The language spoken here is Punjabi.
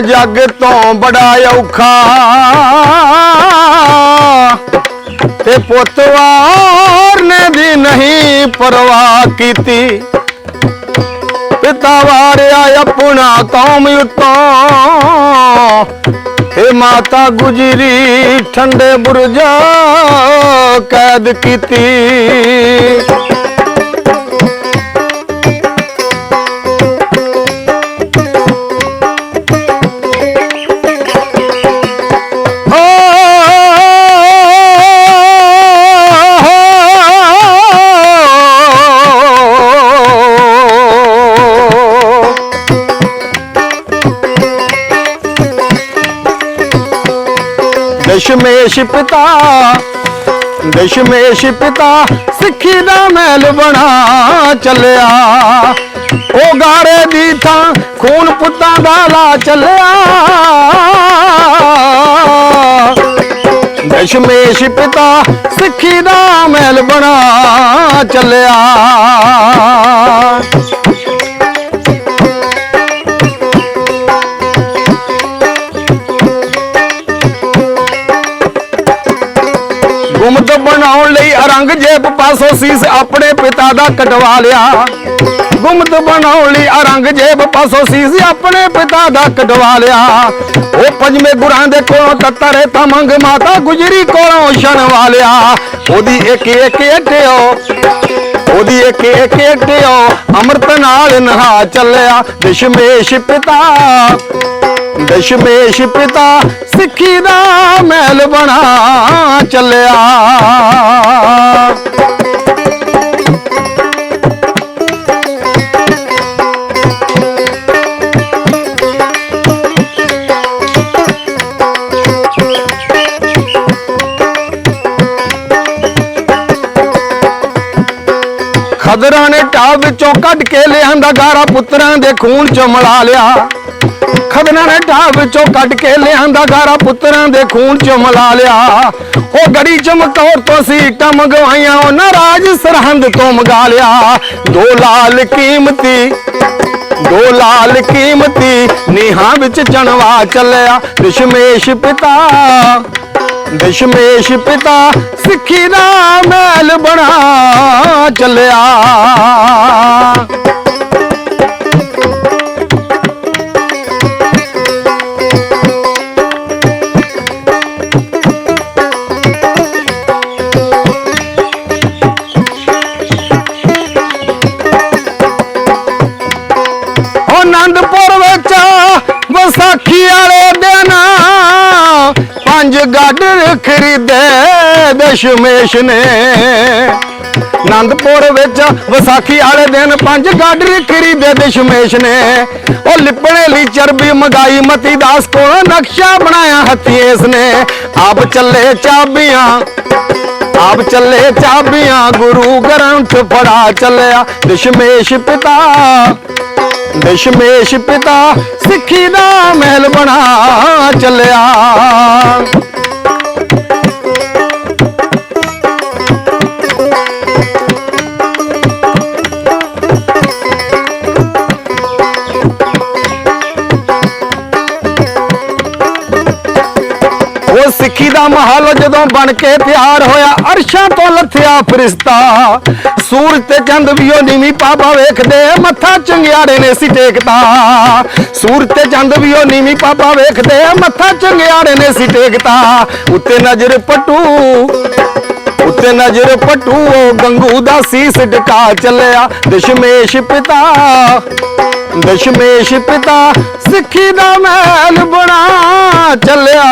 ਜੱਗ ਤੋਂ ਬੜਾ ਔਖਾ। ਤੇ ਪੁੱਤਵਾਰ ਨੇ ਦੀ ਨਹੀਂ ਪਰਵਾਹ ਕੀਤੀ। ਪਿਤਾ ਵਾਰਿਆ ਆਪਣਾ ਕੌਮ ਉਤੋਂ ਤੇ ਮਾਤਾ ਗੁਜਰੀ ਠੰਡੇ ਬੁਰਜ ਕੈਦ ਕੀਤੀ। ਦਸ਼ਮੇਸ਼ ਪਿਤਾ ਦਸ਼ਮੇਸ਼ ਪਿਤਾ, ਸਿੱਖੀ ਦਾ ਮਹਿਲ ਬਣਾ ਚੱਲਿਆ। ਉਹ ਗਾਰੇ ਦੀ ਥਾਂ ਖੂਨ ਪੁੱਤਾਂ ਦਾ ਲਾ ਚੱਲਿਆ। ਦਸ਼ਮੇਸ਼ ਪਿਤਾ, ਸਿੱਖੀ ਦਾ ਮਹਿਲ ਬਣਾ ਚੱਲਿਆ। ਲਈ ਔਰੰਗਜ਼ੇਬ ਪਾਸੋਂ ਸੀਸ ਆਪਣੇ ਪਿਤਾ ਦਾ ਕਟਵਾ ਲਿਆ। ਗੁੰਮਤ ਬਣਾਉਣ ਲਈ ਔਰੰਗਜ਼ੇਬ ਪਾਸੋਂ ਸੀਸ ਆਪਣੇ ਪਿਤਾ ਦਾ ਕਟਵਾ ਲਿਆ। ਉਹ ਪੰਜਵੇਂ ਗੁਰਾਂ ਦੇ ਕੋਲੋਂ ਤਤਰੇ ਤਾਂ ਮੰਗ ਮਾਤਾ ਗੁਜਰੀ ਕੋਲੋਂ ਛਣਵਾ ਲਿਆ। ਉਹਦੀ ਇੱਕ ਇੱਕ ਏਟਿਓ ਉਹਦੀ ਇੱਕ ਇੱਕ ਏਟਿਓ ਅੰਮ੍ਰਿਤ ਨਾਲ ਨਹਾ ਚੱਲਿਆ। ਦਸ਼ਮੇਸ਼ ਪਿਤਾ ਦਸ਼ਮੇਸ਼ ਪਿਤਾ ਸਿੱਖੀ ਦਾ ਮਹਿਲ ਬਣਾ ਚੱਲਿਆ। ਖਦਰਾਂ ਨੇ ਢਾਬ ਵਿੱਚੋਂ ਕੱਢ ਕੇ ਲਿਆਂਦਾ ਗਾਰਾ ਪੁੱਤਰਾਂ ਦੇ ਖੂਨ ਚ ਮਿਲਾ ਲਿਆ। ਖਦਰਾਂ ਨੇ ਢਾਬ ਵਿੱਚੋਂ ਕੱਢ ਕੇ ਲਿਆਂਦਾ ਗਾਰਾ ਪੁੱਤਰਾਂ ਦੇ ਖੂਨ ਚ ਮਿਲਾ ਲਿਆ। ਉਹ ਗੜੀ ਚਮਕੌਰ ਤੋਂ ਸੀਟਾਂ ਮੰਗਵਾਈਆਂ ਉਹ ਨਾਰਾਜ ਸਰਹੰਦ ਤੋਂ ਮੰਗਾ ਲਿਆ। ਦੋ ਲਾਲ ਕੀਮਤੀ, ਦੋ ਲਾਲ ਕੀਮਤੀ ਨੀਹਾਂ ਵਿੱਚ ਚਣਵਾ ਚੱਲਿਆ ਦਸ਼ਮੇਸ਼ ਪਿਤਾ। ਦਸ਼ਮੇਸ਼ ਪਿਤਾ ਸਿੱਖੀ ਦਾ ਮਹਿਲ ਬਣਾ ਚੱਲਿਆ। ਉਹ ਪੰਜ ਗਾਡਰ ਖਰੀਦੇ ਦਸ਼ਮੇਸ਼ ਨੇ। ਆਨੰਦਪੁਰ ਵਿੱਚ ਵਿਸਾਖੀ ਵਾਲੇ ਦਿਨ ਪੰਜ ਗਾਡਰ ਖਰੀਦੇ ਦਸ਼ਮੇਸ਼ ਨੇ। ਉਹ ਲਿਪਣੇ ਲਈ ਚਰਬੀ ਮਗਾਈ, ਮਤੀ ਦਾਸ ਕੋਲ ਨਕਸ਼ਾ ਬਣਾਇਆ ਹੱਥੀਂ ਨੇ। ਆਪ ਚੱਲੇ ਚਾਬੀਆਂ, ਆਪ ਚੱਲੇ ਚਾਬੀਆਂ, ਗੁਰੂ ਗ੍ਰੰਥ ਫੜਾ ਚੱਲਿਆ। ਦਸ਼ਮੇਸ਼ ਪਿਤਾ ਦਸ਼ਮੇਸ਼ ਪਿਤਾ ਸਿੱਖੀ ਦਾ ਮਹਿਲ ਬਣਾ ਚੱਲਿਆ। ਉਹ ਦਾ ਮਹਲ ਜਦੋਂ ਬਣ ਕੇ ਤਿਆਰ ਹੋਇਆ, ਅਰਸ਼ਾਂ ਤੋਂ ਲੱਥਿਆ ਫਰਿਸ਼ਤਾ। ਸੂਰਜ ਤੇ ਚੰਦ ਵੀ ਉਹ ਨੀਵੀਂ ਪਾਪਾ ਵੇਖਦੇ ਮੱਥਾ ਚੰਗਿਆੜੇ ਨੇ ਸੀ ਟੇਕਦਾ ਸੂਰਜ ਤੇ ਚੰਦ ਵੀ ਉਹ ਨੀਵੀਂ ਪਾਪਾ ਵੇਖਦੇ ਮੱਥਾ ਚੰਗਿਆੜੇ ਨੇ ਸੀ ਟੇਕਤਾ। ਉੱਤੇ ਨਜ਼ਰ ਪਟੂ, ਉੱਤੇ ਨਜ਼ਰ ਪਟੂ, ਉਹ ਗੰਗੂ ਦਾ ਸੀਸ ਟਿਕਾ ਚੱਲਿਆ, ਦਸ਼ਮੇਸ਼ ਪਿਤਾ। ਦਸ਼ਮੇਸ਼ ਪਿਤਾ ਸਿੱਖੀ ਦਾ ਮਹਿਲ ਬਣਾ ਚੱਲਿਆ।